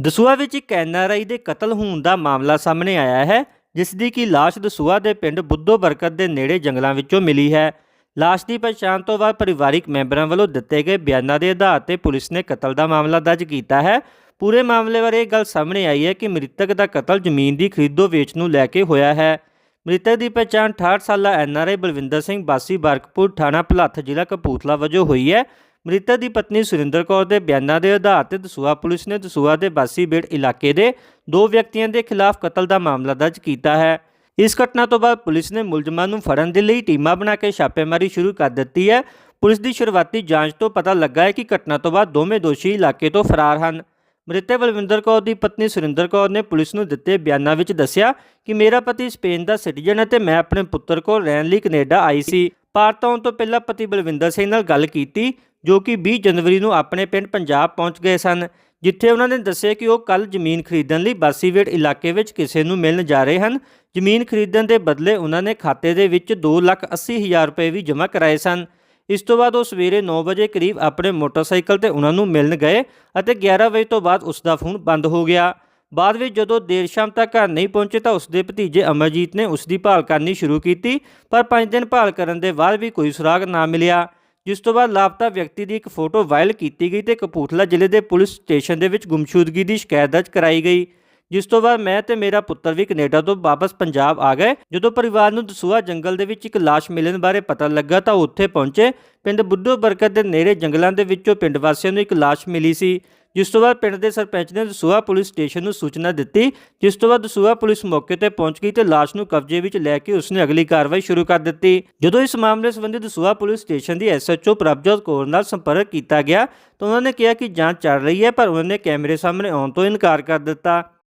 ਦਸੂਆ ਵਿੱਚ ਇੱਕ ਐਨਆਰਆਈ ਦੇ ਕਤਲ ਹੋਣ ਦਾ ਮਾਮਲਾ ਸਾਹਮਣੇ ਆਇਆ ਹੈ, ਜਿਸ ਦੀ ਕਿ ਲਾਸ਼ ਦਸੂਆ ਦੇ ਪਿੰਡ ਬੁੱਧੋ ਬਰਕਤ ਦੇ ਨੇੜੇ ਜੰਗਲਾਂ ਵਿੱਚੋਂ ਮਿਲੀ ਹੈ। ਲਾਸ਼ ਦੀ ਪਛਾਣ ਤੋਂ ਬਾਅਦ ਪਰਿਵਾਰਿਕ ਮੈਂਬਰਾਂ ਵੱਲੋਂ ਦਿੱਤੇ ਗਏ ਬਿਆਨਾਂ ਦੇ ਆਧਾਰ ਤੇ ਪੁਲਿਸ ਨੇ ਕਤਲ ਦਾ ਮਾਮਲਾ ਦਰਜ ਕੀਤਾ ਹੈ। ਪੂਰੇ ਮਾਮਲੇ ਬਾਰੇ ਇਹ ਗੱਲ ਸਾਹਮਣੇ ਆਈ ਹੈ ਕਿ ਮ੍ਰਿਤਕ ਦਾ ਕਤਲ ਜ਼ਮੀਨ ਦੀ ਖਰੀਦੋ ਵੇਚ ਨੂੰ ਲੈ ਕੇ ਹੋਇਆ ਹੈ। ਮ੍ਰਿਤਕ ਦੀ ਪਛਾਣ 68 ਸਾਲਾ ਐਨਆਰਆਈ ਬਲਵਿੰਦਰ ਸਿੰਘ ਬਾਸੀ ਬਰਕਪੁਰ ਥਾਣਾ ਭਲੱਥ ਜ਼ਿਲ੍ਹਾ ਕਪੂਰਥਲਾ ਵਜੋਂ ਹੋਈ ਹੈ। ਮ੍ਰਿਤਕ ਦੀ ਪਤਨੀ ਸੁਰਿੰਦਰ ਕੌਰ ਦੇ ਬਿਆਨਾਂ ਦੇ ਆਧਾਰ ਤੇ ਦਸੂਆ ਪੁਲਿਸ ਨੇ ਦਸੂਆ ਦੇ ਬਾਸੀ ਬੇੜ ਇਲਾਕੇ ਦੇ ਦੋ ਵਿਅਕਤੀਆਂ ਦੇ ਖਿਲਾਫ ਕਤਲ ਦਾ ਮਾਮਲਾ ਦਰਜ ਕੀਤਾ ਹੈ। ਇਸ ਘਟਨਾ ਤੋਂ ਬਾਅਦ ਪੁਲਿਸ ਨੇ ਮੁਲਜ਼ਮਾਂ ਨੂੰ ਫੜਨ ਦੇ ਲਈ ਟੀਮਾਂ ਬਣਾ ਕੇ ਛਾਪੇਮਾਰੀ ਸ਼ੁਰੂ ਕਰ ਦਿੱਤੀ ਹੈ। ਪੁਲਿਸ ਦੀ ਸ਼ੁਰੂਆਤੀ ਜਾਂਚ ਤੋਂ ਪਤਾ ਲੱਗਾ ਹੈ ਕਿ ਘਟਨਾ ਤੋਂ ਬਾਅਦ ਦੋਵੇਂ ਦੋਸ਼ੀ ਇਲਾਕੇ ਤੋਂ ਫਰਾਰ ਹਨ। ਮ੍ਰਿਤਕ ਬਲਵਿੰਦਰ ਕੌਰ ਦੀ ਪਤਨੀ ਸੁਰਿੰਦਰ ਕੌਰ ਨੇ ਪੁਲਿਸ ਨੂੰ ਦਿੱਤੇ ਬਿਆਨਾਂ ਵਿੱਚ ਦੱਸਿਆ ਕਿ ਮੇਰਾ ਪਤੀ ਸਪੇਨ ਦਾ ਸਿਟੀਜ਼ਨ ਹੈ ਤੇ ਮੈਂ ਆਪਣੇ ਪੁੱਤਰ ਕੋਲ ਰਹਿਣ ਲਈ ਕੈਨੇਡਾ ਆਈ ਸੀ। ਭਾਰਤ ਆਉਣ ਤੋਂ ਪਹਿਲਾਂ ਪਤੀ ਬਲਵਿੰਦਰ ਸਿੰਘ ਨਾਲ ਗੱਲ ਕੀਤੀ, ਜੋ ਕਿ 20 ਜਨਵਰੀ ਨੂੰ ਆਪਣੇ ਪਿੰਡ ਪੰਜਾਬ ਪਹੁੰਚ ਗਏ ਸਨ, ਜਿੱਥੇ ਉਹਨਾਂ ਨੇ ਦੱਸਿਆ ਕਿ ਉਹ ਕੱਲ ਜ਼ਮੀਨ ਖਰੀਦਣ ਲਈ ਬਾਸੀਵੇਟ ਇਲਾਕੇ ਵਿੱਚ ਕਿਸੇ ਨੂੰ ਮਿਲਣ ਜਾ ਰਹੇ ਹਨ। ਜ਼ਮੀਨ ਖਰੀਦਣ ਦੇ ਬਦਲੇ ਉਹਨਾਂ ਨੇ ਖਾਤੇ ਦੇ ਵਿੱਚ 280000 ਰੁਪਏ ਵੀ ਜਮ੍ਹਾਂ ਕਰਾਏ ਸਨ। ਇਸ ਤੋਂ ਬਾਅਦ ਉਹ ਸਵੇਰੇ 9 ਵਜੇ ਕਰੀਬ ਆਪਣੇ ਮੋਟਰਸਾਈਕਲ ਤੇ ਉਹਨਾਂ ਨੂੰ ਮਿਲਣ ਗਏ ਅਤੇ 11 ਵਜੇ ਤੋਂ ਬਾਅਦ ਉਸ ਦਾ ਫੋਨ ਬੰਦ ਹੋ ਗਿਆ। ਬਾਅਦ ਵਿੱਚ ਜਦੋਂ ਦੇਰ ਸ਼ਾਮ ਤੱਕ ਘਰ ਨਹੀਂ ਪਹੁੰਚੇ ਤਾਂ ਉਸ ਦੇ ਭਤੀਜੇ ਅਮਰਜੀਤ ਨੇ ਉਸ ਦੀ ਭਾਲ ਕਰਨੀ ਸ਼ੁਰੂ ਕੀਤੀ, ਪਰ 5 ਦਿਨ ਭਾਲ ਕਰਨ ਦੇ ਬਾਅਦ ਵੀ ਕੋਈ ਸੁਰਾਗ ਨਾ ਮਿਲਿਆ। ਜਿਸ ਤੋਂ ਬਾਅਦ ਲਾਪਤਾ ਵਿਅਕਤੀ ਦੀ ਇੱਕ ਫੋਟੋ ਵਾਇਰਲ ਕੀਤੀ ਗਈ ਤੇ ਕਪੂਰਥਲਾ ਜ਼ਿਲ੍ਹੇ ਦੇ ਪੁਲਿਸ ਸਟੇਸ਼ਨ ਦੇ ਵਿੱਚ ਗੁੰਮਸ਼ੁਦਗੀ ਦੀ ਸ਼ਿਕਾਇਤ ਦਰਜ ਕਰਾਈ ਗਈ। ਜਿਸ ਤੋਂ ਬਾਅਦ ਮੈਂ ਤੇ ਮੇਰਾ ਪੁੱਤਰ ਵੀ ਕੈਨੇਡਾ ਤੋਂ ਵਾਪਸ ਪੰਜਾਬ ਆ ਗਏ। ਜਦੋਂ ਪਰਿਵਾਰ ਨੂੰ ਦਸੂਹਾ ਜੰਗਲ ਦੇ ਵਿੱਚ ਇੱਕ ਲਾਸ਼ ਮਿਲਣ ਬਾਰੇ ਪਤਾ ਲੱਗਾ ਤਾਂ ਉਹ ਉੱਥੇ ਪਹੁੰਚੇ ਪਿੰਡ ਬੁੱਢੋ ਬਰਕਤ ਦੇ ਨੇੜੇ ਜੰਗਲਾਂ ਦੇ ਵਿੱਚੋਂ ਪਿੰਡ ਵਾਸੀਆਂ ਨੂੰ ਇੱਕ ਲਾਸ਼ ਮਿਲੀ ਸੀ। ਜਿਸ ਤੋਂ ਬਾਅਦ ਪਿੰਡ ਦੇ ਸਰਪੰਚ ਨੇ ਦਸੂਹਾ ਪੁਲਿਸ ਸਟੇਸ਼ਨ ਨੂੰ ਸੂਚਨਾ ਦਿੱਤੀ, ਜਿਸ ਤੋਂ ਬਾਅਦ ਦਸੂਹਾ ਪੁਲਿਸ ਮੌਕੇ ਤੇ ਪਹੁੰਚ ਗਈ ਤੇ ਲਾਸ਼ ਨੂੰ ਕਬਜ਼ੇ ਵਿੱਚ ਲੈ ਕੇ ਉਸਨੇ ਅਗਲੀ ਕਾਰਵਾਈ ਸ਼ੁਰੂ ਕਰ ਦਿੱਤੀ। ਜਦੋਂ ਇਸ ਮਾਮਲੇ ਸੰਬੰਧੀ ਦਸੂਹਾ ਪੁਲਿਸ ਸਟੇਸ਼ਨ ਦੀ ਐਸਐਚਓ ਪ੍ਰਭਜੋਤ ਕੌਰ ਨਾਲ ਸੰਪਰਕ ਕੀਤਾ ਗਿਆ ਤਾਂ ਉਹਨਾਂ ਨੇ ਕਿਹਾ ਕਿ ਜਾਂਚ ਚੱਲ ਰਹੀ ਹੈ, ਪਰ ਉਹਨਾਂ ਨੇ ਕੈਮਰੇ ਸਾਹਮਣੇ ਆਉਣ ਤੋਂ ਇਨਕਾਰ ਕਰ ਦਿੱਤਾ।